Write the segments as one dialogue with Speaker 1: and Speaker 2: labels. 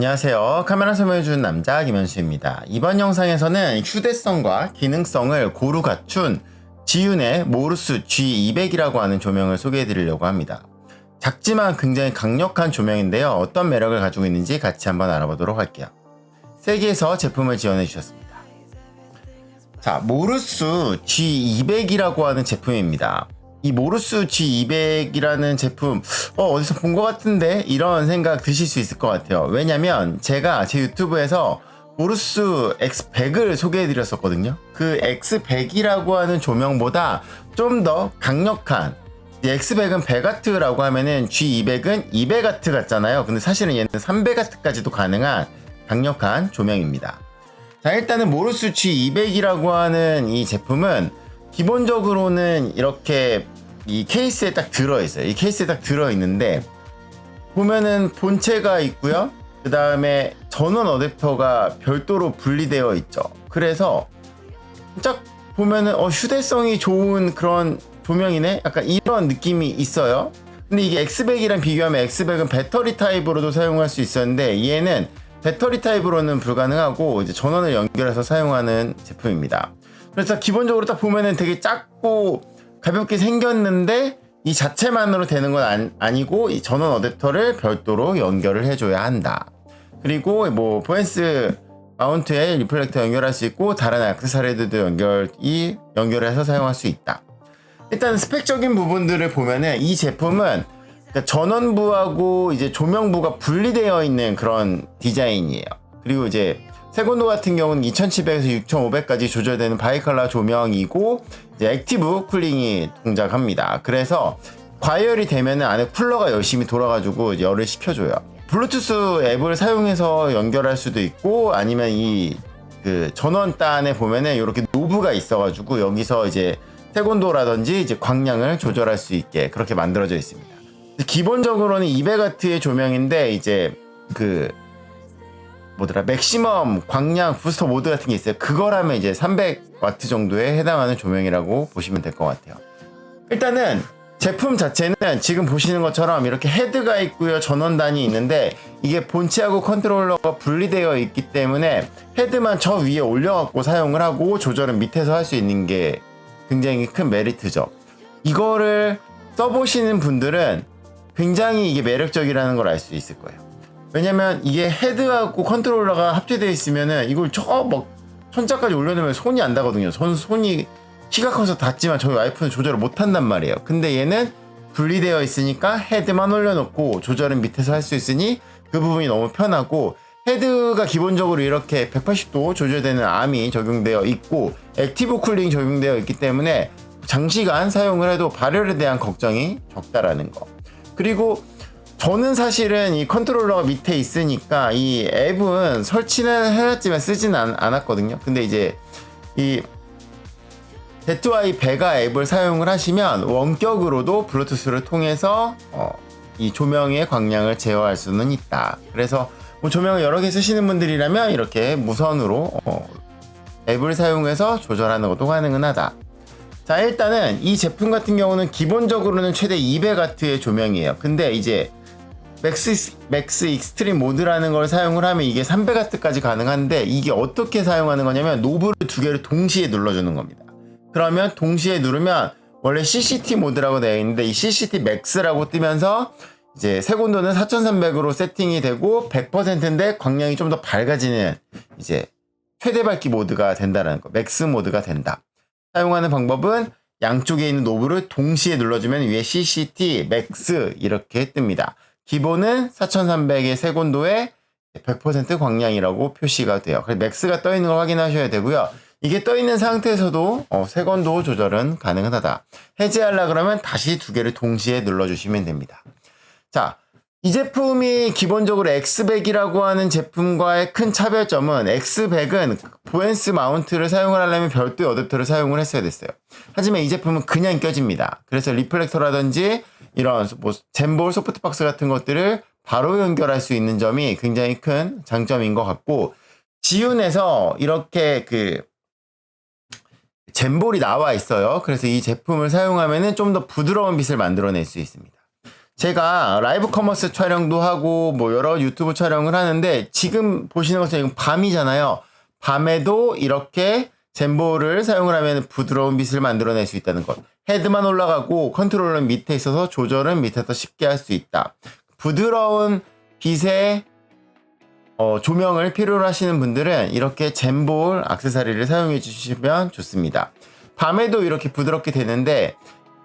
Speaker 1: 안녕하세요. 카메라 설명해주는 남자 김현수입니다. 이번 영상에서는 휴대성과 기능성을 고루 갖춘 지윤의 모루스 G200이라고 하는 조명을 소개해 드리려고 합니다. 작지만 굉장히 강력한 조명인데요. 어떤 매력을 가지고 있는지 같이 한번 알아보도록 할게요. 세계에서 제품을 지원해 주셨습니다. 자, 모루스 G200이라고 하는 제품입니다. 이 모루스 G200이라는 제품 어, 어디서 본 것 같은데 이런 생각 드실 수 있을 것 같아요. 왜냐면 제가 제 유튜브에서 모루스 X100을 소개해 드렸었거든요. 그 X100이라고 하는 조명보다 좀 더 강력한 이 X100은 100와트라고 하면은 G200은 200와트 같잖아요. 근데 사실은 얘는 300와트까지도 가능한 강력한 조명입니다. 자, 일단은 모루스 G200이라고 하는 이 제품은 기본적으로는 이렇게 이 케이스에 딱 들어있어요. 이 케이스에 딱 들어있는데 보면은 본체가 있고요. 그 다음에 전원 어댑터가 별도로 분리되어 있죠. 그래서 딱 보면은 어, 휴대성이 좋은 그런 조명이네? 약간 이런 느낌이 있어요. 근데 이게 X100이랑 비교하면 X100은 배터리 타입으로도 사용할 수 있었는데 얘는 배터리 타입으로는 불가능하고 이제 전원을 연결해서 사용하는 제품입니다. 그래서 기본적으로 딱 보면은 되게 작고 가볍게 생겼는데 이 자체만으로 되는 건 아니, 고 이 전원 어댑터를 별도로 연결을 해줘야 한다. 그리고 뭐 포엔스 마운트에 리플렉터 연결할 수 있고 다른 액세서리들도 연결이 연결해서 사용할 수 있다. 일단 스펙적인 부분들을 보면은 이 제품은 그러니까 전원부하고 이제 조명부가 분리되어 있는 그런 디자인이에요. 그리고 이제 세곤도 같은 경우는 2700에서 6500까지 조절되는 바이컬러 조명이고 이제 액티브 쿨링이 동작합니다. 그래서 과열이 되면 안에 쿨러가 열심히 돌아가지고 열을 식혀줘요. 블루투스 앱을 사용해서 연결할 수도 있고 아니면 이 그 전원단에 보면은 이렇게 노브가 있어가지고 여기서 이제 세곤도라든지 이제 광량을 조절할 수 있게 그렇게 만들어져 있습니다. 기본적으로는 200W의 조명인데 이제 그 뭐더라 맥시멈 광량 부스터 모드 같은 게 있어요. 그거라면 이제 300W 정도에 해당하는 조명이라고 보시면 될 것 같아요. 일단은 제품 자체는 지금 보시는 것처럼 이렇게 헤드가 있고요. 전원단이 있는데 이게 본체하고 컨트롤러가 분리되어 있기 때문에 헤드만 저 위에 올려갖고 사용을 하고 조절은 밑에서 할 수 있는 게 굉장히 큰 메리트죠. 이거를 써보시는 분들은 굉장히 이게 매력적이라는 걸 알 수 있을 거예요. 왜냐면 이게 헤드하고 컨트롤러가 합체되어 있으면은 이걸 저막 천자까지 올려놓으면 손이 안 닿거든요. 손, 손이 키가 커서 닿지만 저희 와이프는 조절을 못 한단 말이에요. 근데 얘는 분리되어 있으니까 헤드만 올려놓고 조절은 밑에서 할 수 있으니 그 부분이 너무 편하고 헤드가 기본적으로 이렇게 180도 조절되는 암이 적용되어 있고 액티브 쿨링 적용되어 있기 때문에 장시간 사용을 해도 발열에 대한 걱정이 적다라는 거. 그리고 저는 사실은 이 컨트롤러가 밑에 있으니까 이 앱은 설치는 해놨지만 쓰진 않, 않았거든요. 근데 이제 이 데트와이 베가 앱을 사용을 하시면 원격으로도 블루투스를 통해서 어, 이 조명의 광량을 제어할 수는 있다. 그래서 뭐 조명을 여러 개 쓰시는 분들이라면 이렇게 무선으로 어, 앱을 사용해서 조절하는 것도 가능은 하다. 자 일단은 이 제품 같은 경우는 기본적으로는 최대 200W의 조명이에요. 근데 이제 맥스, 맥스 익스트림 모드라는 걸 사용을 하면 이게 300W까지 가능한데 이게 어떻게 사용하는 거냐면 노브를 두 개를 동시에 눌러주는 겁니다. 그러면 동시에 누르면 원래 CCT 모드라고 되어 있는데 이 CCT 맥스라고 뜨면서 이제 색온도는 4300으로 세팅이 되고 100%인데 광량이 좀 더 밝아지는 이제 최대 밝기 모드가 된다는 거. 맥스 모드가 된다. 사용하는 방법은 양쪽에 있는 노브를 동시에 눌러주면 위에 CCT 맥스 이렇게 뜹니다. 기본은 4300의 색온도에 100% 광량이라고 표시가 돼요. 그래서 맥스가 떠 있는 걸 확인하셔야 되고요. 이게 떠 있는 상태에서도 어, 색온도 조절은 가능하다. 해제하려 그러면 다시 두 개를 동시에 눌러주시면 됩니다. 자, 이 제품이 기본적으로 X100이라고 하는 제품과의 큰 차별점은 X100은 보엔스 마운트를 사용을 하려면 별도의 어댑터를 사용을 했어야 됐어요. 하지만 이 제품은 그냥 껴집니다. 그래서 리플렉터라든지 이런 뭐 젠볼 소프트박스 같은 것들을 바로 연결할 수 있는 점이 굉장히 큰 장점인 것 같고 지운에서 이렇게 그 젠볼이 나와 있어요. 그래서 이 제품을 사용하면은 좀더 부드러운 빛을 만들어낼 수 있습니다. 제가 라이브 커머스 촬영도 하고 뭐 여러 유튜브 촬영을 하는데 지금 보시는 것처럼 밤이잖아요. 밤에도 이렇게 젠보를 사용을 하면 부드러운 빛을 만들어낼 수 있다는 것. 헤드만 올라가고 컨트롤러는 밑에 있어서 조절은 밑에서 쉽게 할 수 있다. 부드러운 빛의 어, 조명을 필요로 하시는 분들은 이렇게 젠볼 악세사리를 사용해 주시면 좋습니다. 밤에도 이렇게 부드럽게 되는데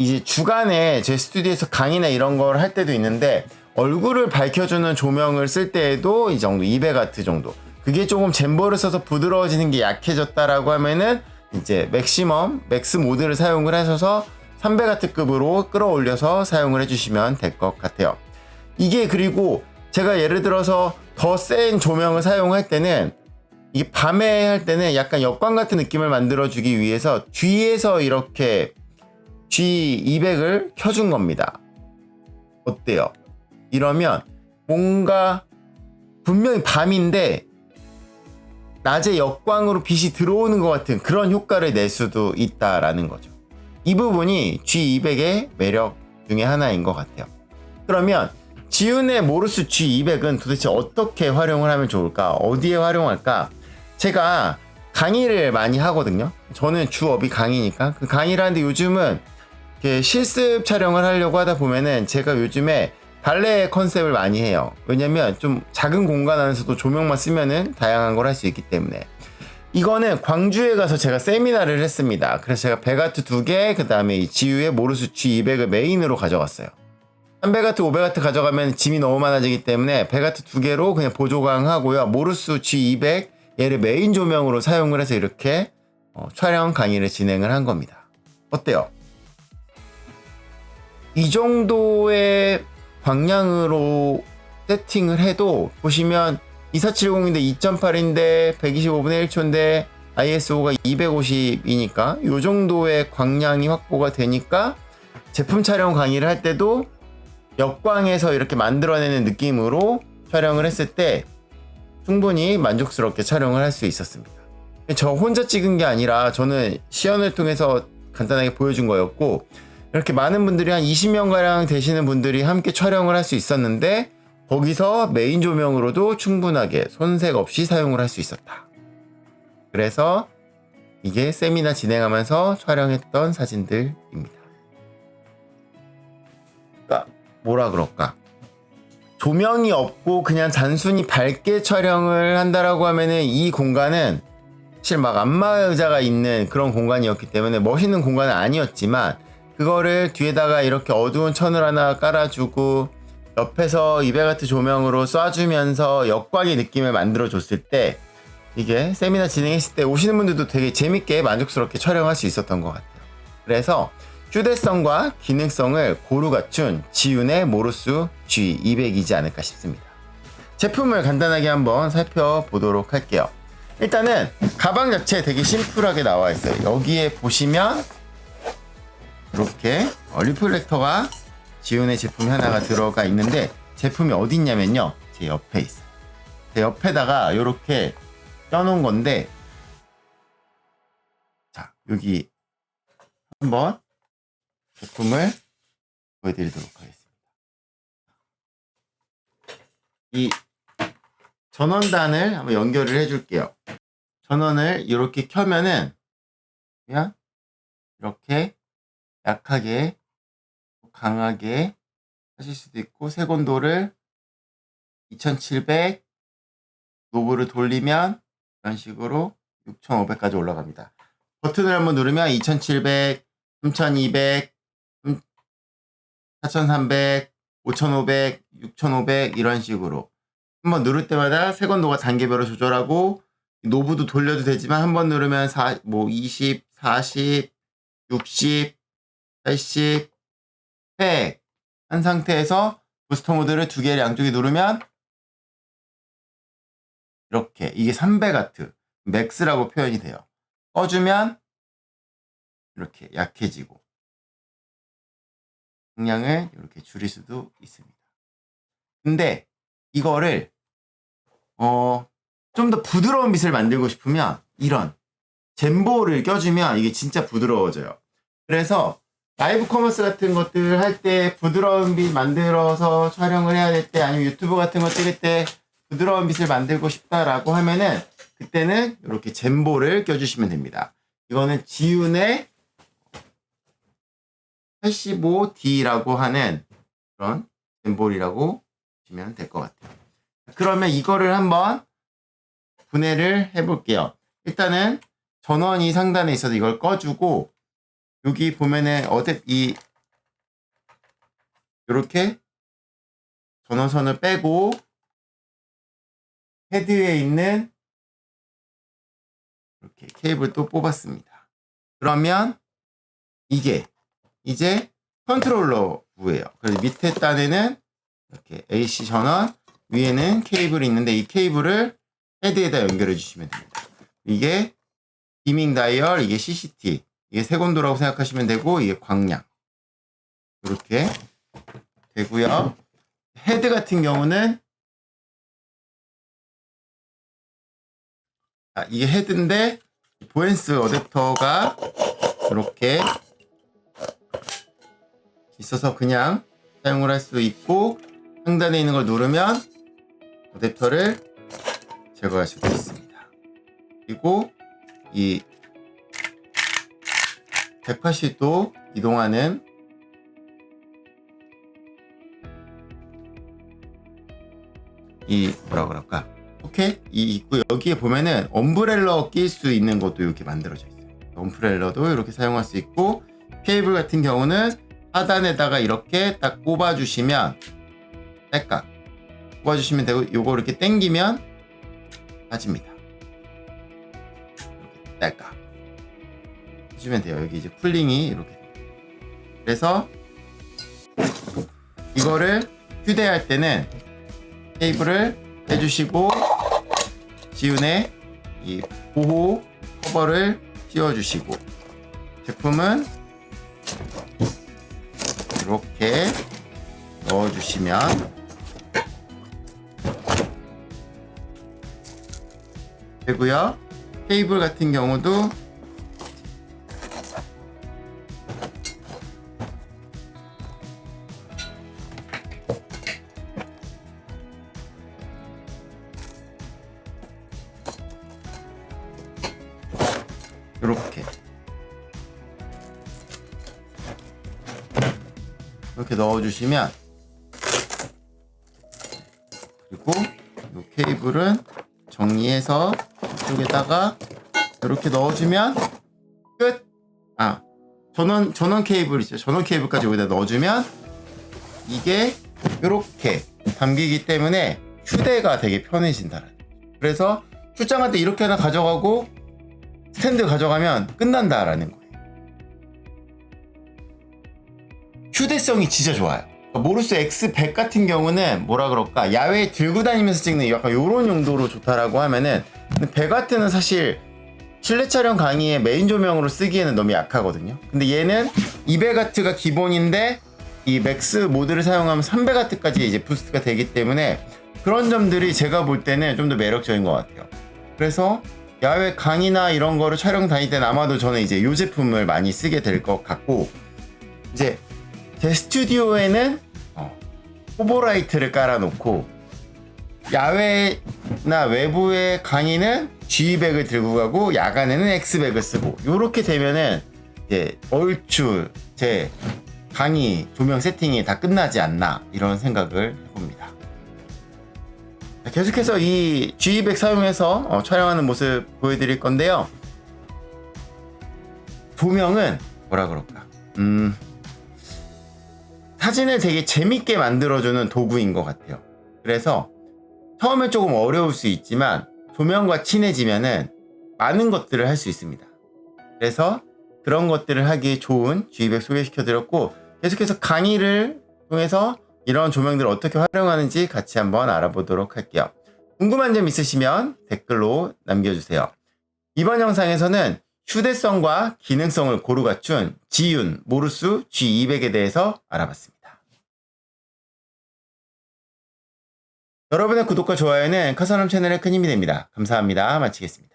Speaker 1: 이제 주간에 제 스튜디오에서 강의나 이런 걸 할 때도 있는데 얼굴을 밝혀주는 조명을 쓸 때에도 이 정도 200와트 정도 그게 조금 젠보를 써서 부드러워지는 게 약해졌다라고 하면은 이제 맥시멈 맥스 모드를 사용을 하셔서 300와트급으로 끌어올려서 사용을 해주시면 될 것 같아요. 이게 그리고 제가 예를 들어서 더 센 조명을 사용할 때는 이게 밤에 할 때는 약간 역광 같은 느낌을 만들어주기 위해서 뒤에서 이렇게 G200을 켜준 겁니다. 어때요? 이러면 뭔가 분명히 밤인데 낮에 역광으로 빛이 들어오는 것 같은 그런 효과를 낼 수도 있다라는 거죠. 이 부분이 G200의 매력 중에 하나인 것 같아요. 그러면 지윤의 모르스 G200은 도대체 어떻게 활용을 하면 좋을까? 어디에 활용할까? 제가 강의를 많이 하거든요. 저는 주업이 강의니까 그 강의를 하는데 요즘은 실습 촬영을 하려고 하다 보면은 제가 요즘에 발레 컨셉을 많이 해요. 왜냐면 좀 작은 공간 안에서도 조명만 쓰면은 다양한 걸 할 수 있기 때문에. 이거는 광주에 가서 제가 세미나를 했습니다. 그래서 제가 베가트 두 개, 그 다음에 이 지유의 모르스 G200을 메인으로 가져갔어요. 300와트, 500와트 가져가면 짐이 너무 많아지기 때문에 베가트 두 개로 그냥 보조강 하고요. 모르스 G200 얘를 메인 조명으로 사용을 해서 이렇게 어, 촬영 강의를 진행을 한 겁니다. 어때요? 이 정도의 방향으로 세팅을 해도 보시면 2470인데 2.8인데 125분의 1초인데 ISO가 250이니까 이 정도의 광량이 확보가 되니까 제품 촬영 강의를 할 때도 역광에서 이렇게 만들어내는 느낌으로 촬영을 했을 때 충분히 만족스럽게 촬영을 할 수 있었습니다. 저 혼자 찍은 게 아니라 저는 시연을 통해서 간단하게 보여준 거였고 이렇게 많은 분들이 한 20명가량 되시는 분들이 함께 촬영을 할 수 있었는데 거기서 메인 조명으로도 충분하게 손색 없이 사용을 할 수 있었다. 그래서 이게 세미나 진행하면서 촬영했던 사진들입니다. 그러니까 뭐라 그럴까? 조명이 없고 그냥 단순히 밝게 촬영을 한다라고 하면은 이 공간은 사실 막 안마 의자가 있는 그런 공간이었기 때문에 멋있는 공간은 아니었지만 그거를 뒤에다가 이렇게 어두운 천을 하나 깔아주고 옆에서 200와트 조명으로 쏴주면서 역광의 느낌을 만들어줬을 때 이게 세미나 진행했을 때 오시는 분들도 되게 재밌게 만족스럽게 촬영할 수 있었던 것 같아요. 그래서 휴대성과 기능성을 고루 갖춘 지윤의 모루스 G200이지 않을까 싶습니다. 제품을 간단하게 한번 살펴보도록 할게요. 일단은 가방 자체 되게 심플하게 나와 있어요. 여기에 보시면 이렇게 어, 리플렉터가 지윤의 제품이 하나가 들어가 있는데 제품이 어디 있냐면요. 제 옆에 있어요. 제 옆에다가 이렇게 껴놓은 건데 자 여기 한번 제품을 보여드리도록 하겠습니다. 이 전원단을 한번 연결을 해줄게요. 전원을 이렇게 켜면은 그냥 이렇게 약하게 강하게 하실 수도 있고 색온도를 2700 노브를 돌리면 이런 식으로 6500까지 올라갑니다. 버튼을 한번 누르면 2700, 3200, 4300, 5500, 6500 이런 식으로 한번 누를 때마다 색온도가 단계별로 조절하고 노브도 돌려도 되지만 한번 누르면 4, 뭐 20, 40, 60, 80, 100 한 상태에서 부스터 모드를 두 개를 양쪽에 누르면 이렇게 이게 300와트 맥스라고 표현이 돼요. 꺼주면 이렇게 약해지고 용량을 이렇게 줄일 수도 있습니다. 근데 이거를 어, 좀 더 부드러운 빛을 만들고 싶으면 이런 젠보를 껴주면 이게 진짜 부드러워져요. 그래서 라이브 커머스 같은 것들 할 때 부드러운 빛 만들어서 촬영을 해야 될 때 아니면 유튜브 같은 거 찍을 때 부드러운 빛을 만들고 싶다라고 하면은 그때는 이렇게 젠보를 껴주시면 됩니다. 이거는 지윤의 85D라고 하는 그런 젠볼이라고 보시면 될 것 같아요. 그러면 이거를 한번 분해를 해볼게요. 일단은 전원이 상단에 있어서 이걸 꺼주고 여기 보면은 어det 이 이렇게 전원선을 빼고 헤드에 있는 이렇게 케이블 또 뽑았습니다. 그러면 이게 이제 컨트롤러 부예요. 그래서 밑에 단에는 이렇게 AC 전원, 위에는 케이블이 있는데 이 케이블을 헤드에다 연결해 주시면 됩니다. 이게 디밍 다이얼, 이게 CCT, 이게 세곤도라고 생각하시면 되고 이게 광량 이렇게 되고요. 헤드 같은 경우는 아, 이게 헤드인데 보엔스 어댑터가 이렇게 있어서 그냥 사용을 할 수 있고 상단에 있는 걸 누르면 어댑터를 제거할 수도 있습니다. 그리고 이 180도 이동하는 이 뭐라 그럴까 오케이 이 있고 여기에 보면은 엄브렐러 낄 수 있는 것도 이렇게 만들어져 있어요. 엄브렐러도 이렇게 사용할 수 있고 케이블 같은 경우는 하단에다가 이렇게 딱 꼽아주시면 딸깍 꼽아주시면 되고 요거 이렇게 당기면 빠집니다. 이렇게 딸깍 해주면 돼요. 여기 이제 쿨링이 이렇게. 그래서 이거를 휴대할 때는 케이블을 해주시고 지훈의 이 보호 커버를 씌워주시고 제품은 이렇게 넣어주시면 되고요. 케이블 같은 경우도 이렇게 이렇게 넣어주시면 그리고 이 케이블은 정리해서 이쪽에다가 이렇게 넣어주면 끝. 아 전원 전원 케이블 있죠. 전원 케이블까지 여기다 넣어주면 이게 이렇게 담기기 때문에 휴대가 되게 편해진다는. 그래서 출장할 때 이렇게 하나 가져가고 스탠드 가져가면 끝난다라는 거예요. 휴대성이 진짜 좋아요. 모루스 X100 같은 경우는 뭐라 그럴까 야외에 들고 다니면서 찍는 약간 요런 용도로 좋다라고 하면은 100W는 사실 실내 촬영 강의에 메인 조명으로 쓰기에는 너무 약하거든요. 근데 얘는 200W가 기본인데 이 맥스 모드를 사용하면 300W까지 이제 부스트가 되기 때문에 그런 점들이 제가 볼 때는 좀 더 매력적인 것 같아요. 그래서 야외 강의나 이런 거를 촬영 다닐 때는 아마도 저는 이제 이 제품을 많이 쓰게 될 것 같고 이제 제 스튜디오에는 어, 호보라이트를 깔아놓고 야외나 외부의 강의는 G200을 들고 가고 야간에는 X100을 쓰고 이렇게 되면은 이제 얼추 제 강의 조명 세팅이 다 끝나지 않나 이런 생각을 해봅니다. 계속해서 이 G200 사용해서 어, 촬영하는 모습 보여드릴 건데요. 조명은 뭐라 그럴까? 음, 사진을 되게 재밌게 만들어주는 도구인 것 같아요. 그래서 처음에 조금 어려울 수 있지만 조명과 친해지면은 많은 것들을 할 수 있습니다. 그래서 그런 것들을 하기 좋은 G200 소개시켜 드렸고 계속해서 강의를 통해서 이런 조명들을 어떻게 활용하는지 같이 한번 알아보도록 할게요. 궁금한 점 있으시면 댓글로 남겨주세요. 이번 영상에서는 휴대성과 기능성을 고루 갖춘 지윤 모루스 G200에 대해서 알아봤습니다. 여러분의 구독과 좋아요는 카사람 채널에 큰 힘이 됩니다. 감사합니다. 마치겠습니다.